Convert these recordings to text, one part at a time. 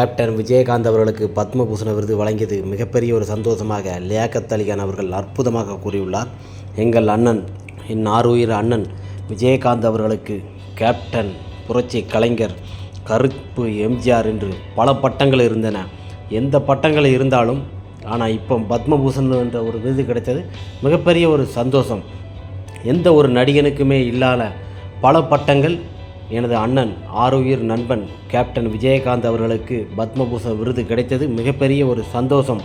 Captain Vijayakanth அவர்களுக்கு பத்மபூஷண விருது வழங்கியது மிகப்பெரிய ஒரு சந்தோஷமாக லியாக்கத் அலிகான் அவர்கள் அற்புதமாக கூறியுள்ளார். எங்கள் அண்ணன் என் ஆறுயிர் அண்ணன் விஜயகாந்த் அவர்களுக்கு கேப்டன் புரட்சி கலைஞர் கருப்பு எம்ஜிஆர் என்று பல பட்டங்கள் இருந்தன. எந்த பட்டங்கள் இருந்தாலும் ஆனால் இப்போ பத்மபூஷன் என்ற ஒரு விருது கிடைத்தது மிகப்பெரிய ஒரு சந்தோஷம். எந்த ஒரு நடிகனுக்குமே இல்லாத பல பட்டங்கள் எனது அண்ணன் ஆருயிர் நண்பன் கேப்டன் விஜயகாந்த் அவர்களுக்கு பத்மபூஷன் விருது கிடைத்தது மிகப்பெரிய ஒரு சந்தோஷம்.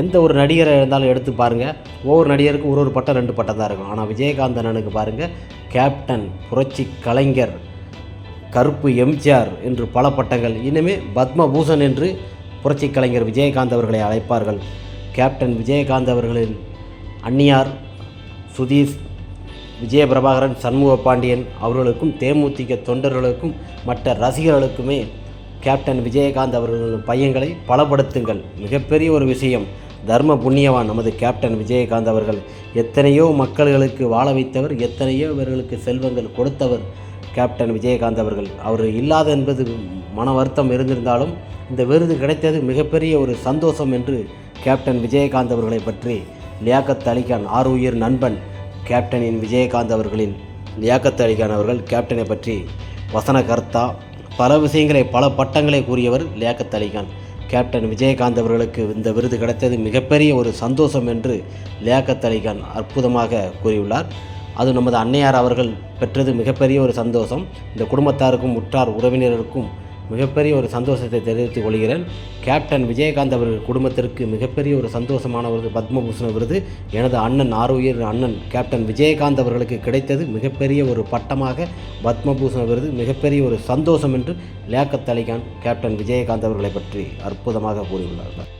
எந்த ஒரு நடிகரை இருந்தாலும் எடுத்து பாருங்கள் ஒவ்வொரு நடிகருக்கும் ஒரு ஒரு பட்டம் ரெண்டு பட்டம் தான் இருக்கும். ஆனால் விஜயகாந்த் அண்ணனுக்கு பாருங்கள் கேப்டன் புரட்சி கலைஞர் கருப்பு எம்ஜிஆர் என்று பல பட்டங்கள். இனிமேல் பத்மபூஷன் என்று புரட்சி கலைஞர் விஜயகாந்த் அவர்களை அழைப்பார்கள். கேப்டன் விஜயகாந்த் அவர்களின் அன்னியார் சுதீஷ் விஜயபிரபாகரன் சண்முக பாண்டியன் அவர்களுக்கும் தேமுதிக தொண்டர்களுக்கும் மற்ற ரசிகர்களுக்குமே கேப்டன் விஜயகாந்த் அவர்களின் பையங்களை பலப்படுத்துங்கள். மிகப்பெரிய ஒரு விஷயம். தர்ம புண்ணியவான் நமது கேப்டன் விஜயகாந்த் அவர்கள். எத்தனையோ மக்கள்களுக்கு வாழ வைத்தவர் எத்தனையோ இவர்களுக்கு செல்வங்கள் கொடுத்தவர் கேப்டன் விஜயகாந்த் அவர்கள். அவர் இல்லாத என்பது மன வருத்தம் இருந்திருந்தாலும் இந்த விருது கிடைத்தது மிகப்பெரிய ஒரு சந்தோஷம் என்று கேப்டன் விஜயகாந்த் அவர்களை பற்றி லியாக்கத் அலிகான் ஆறு உயிர் நண்பன் கேப்டனின் விஜயகாந்த் அவர்களின் லியாக்கத் அலிகான் அவர்கள் கேப்டனை பற்றி வசன கர்த்தா பல விஷயங்களை பல பட்டங்களை கூறியவர் லியாக்கத் அலிகான். கேப்டன் விஜயகாந்த் அவர்களுக்கு இந்த விருது கிடைத்தது மிகப்பெரிய ஒரு சந்தோஷம் என்று லியாக்கத் அலிகான் அற்புதமாக கூறியுள்ளார். அது நமது அன்னையார் அவர்கள் பெற்றது மிகப்பெரிய ஒரு சந்தோஷம். இந்த குடும்பத்தாருக்கும் உற்றார் உறவினருக்கும் மிகப்பெரிய ஒரு சந்தோஷத்தை தெரிவித்துக் கொள்கிறேன். கேப்டன் விஜயகாந்த் அவர்கள் குடும்பத்திற்கு மிகப்பெரிய ஒரு சந்தோஷமான ஒரு பத்மபூஷண விருது. எனது அண்ணன் ஆரோக்கியர் அண்ணன் கேப்டன் விஜயகாந்த் அவர்களுக்கு கிடைத்தது மிகப்பெரிய ஒரு பட்டமாக பத்மபூஷண விருது. மிகப்பெரிய ஒரு சந்தோஷம் என்று லியாக்கத் அலிகான் கேப்டன் விஜயகாந்த் அவர்களை பற்றி அற்புதமாக கூறியுள்ளார்கள்